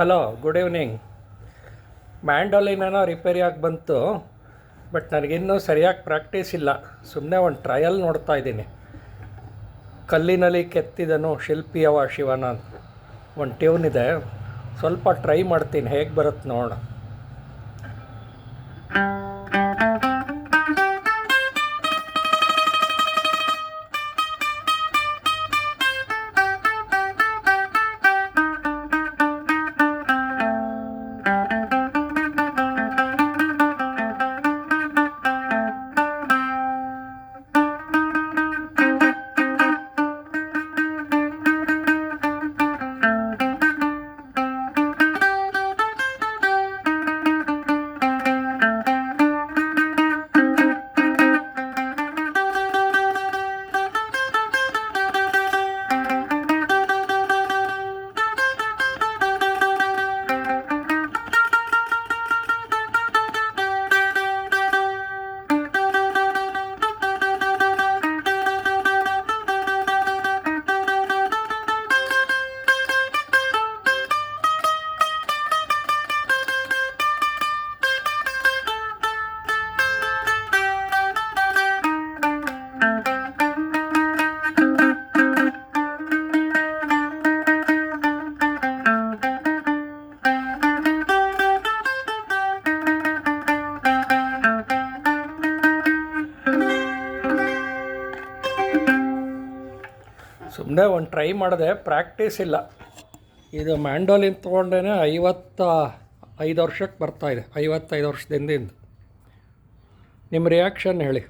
Hello good evening ರಿಪೇರಿ ರಿಪೇರಿಯಾಗಿ ಬಂತು ಬಟ್ ನನಗಿನ್ನೂ ಸರಿಯಾಗಿ ಪ್ರಾಕ್ಟೀಸ್ ಇಲ್ಲ. ಸುಮ್ಮನೆ ಒಂದು ಟ್ರಯಲ್ ನೋಡ್ತಾ ಇದ್ದೀನಿ. ಕಲ್ಲಿನಲ್ಲಿ ಕೆತ್ತಿದನು ಶಿಲ್ಪಿಯವ ಶಿವನ ಒಂದು ಟ್ಯೂನ್ ಇದೆ. ಸ್ವಲ್ಪ ಟ್ರೈ ಮಾಡ್ತೀನಿ, ಹೇಗೆ ಬರುತ್ತೆ ನೋಡ. ಸುಮ್ಮನೆ ಒಂದು ಟ್ರೈ ಮಾಡಿದೆ ಪ್ರಾಕ್ಟೀಸ್ ಇಲ್ಲ. ಇದು ಮ್ಯಾಂಡೋಲಿನ್ ತೊಗೊಂಡೇ ಐವತ್ತ ಐದು ವರ್ಷಕ್ಕೆ ಬರ್ತಾಯಿದೆ ಐವತ್ತೈದು ವರ್ಷದಿಂದ. ನಿಮ್ಮ ರಿಯಾಕ್ಷನ್ ಹೇಳಿ.